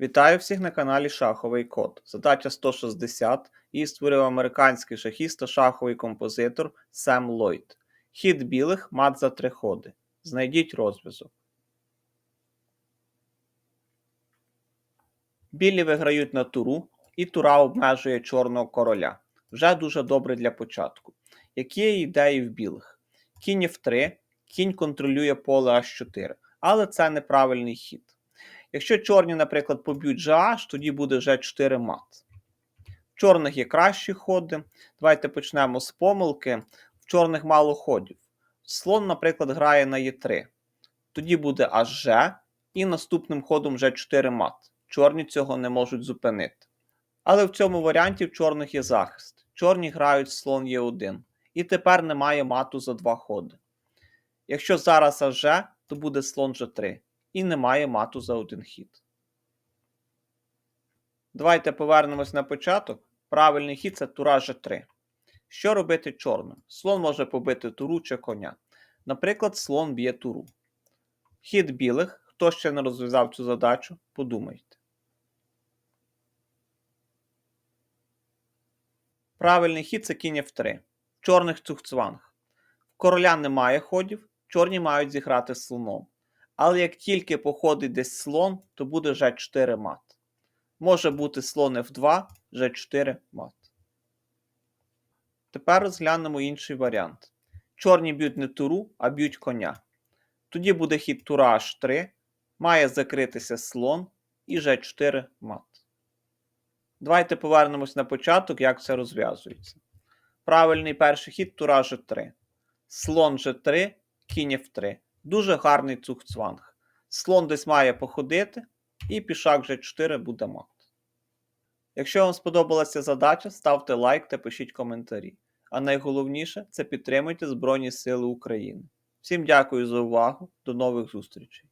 Вітаю всіх на каналі Шаховий Код. Задача 160. Її створив американський шахіст та шаховий композитор Сем Ллойд. Хід білих мат за три ходи. Знайдіть розв'язок. Білі виграють на туру, і тура обмежує чорного короля. Вже дуже добре для початку. Які є ідеї в білих? Кінь F3, кінь контролює поле H4, але це неправильний хід. Якщо чорні, наприклад, поб'ють GH, тоді буде G4 мат. В чорних є кращі ходи. Давайте почнемо з помилки. В чорних мало ходів. Слон, наприклад, грає на Е3. Тоді буде HG і наступним ходом G4 мат. Чорні цього не можуть зупинити. Але в цьому варіанті в чорних є захист. Чорні грають слон Е1. І тепер немає мату за два ходи. Якщо зараз HG, то буде слон G3 і немає мату за один хід. Давайте повернемось на початок. Правильний хід це тура G3. Що робити чорним? Слон може побити туру чи коня. Наприклад, слон б'є туру. Хід білих. Хто ще не розв'язав цю задачу, подумайте. Правильний хід це кінь F3. Чорних цухцванг. В короля немає ходів, чорні мають зіграти з слоном. Але як тільки походить десь слон, то буде G4 мат. Може бути слон F2, G4 мат. Тепер розглянемо інший варіант. Чорні б'ють не туру, а б'ють коня. Тоді буде хід тура H3, має закритися слон і G4 мат. Давайте повернемось на початок, як це розв'язується. Правильний перший хід тура G3. Слон G3, кінь F3. Дуже гарний цухцванг. Слон десь має походити, і пішак G4 буде мат. Якщо вам сподобалася задача, ставте лайк та пишіть коментарі. А найголовніше це підтримуйте Збройні Сили України. Всім дякую за увагу, до нових зустрічей!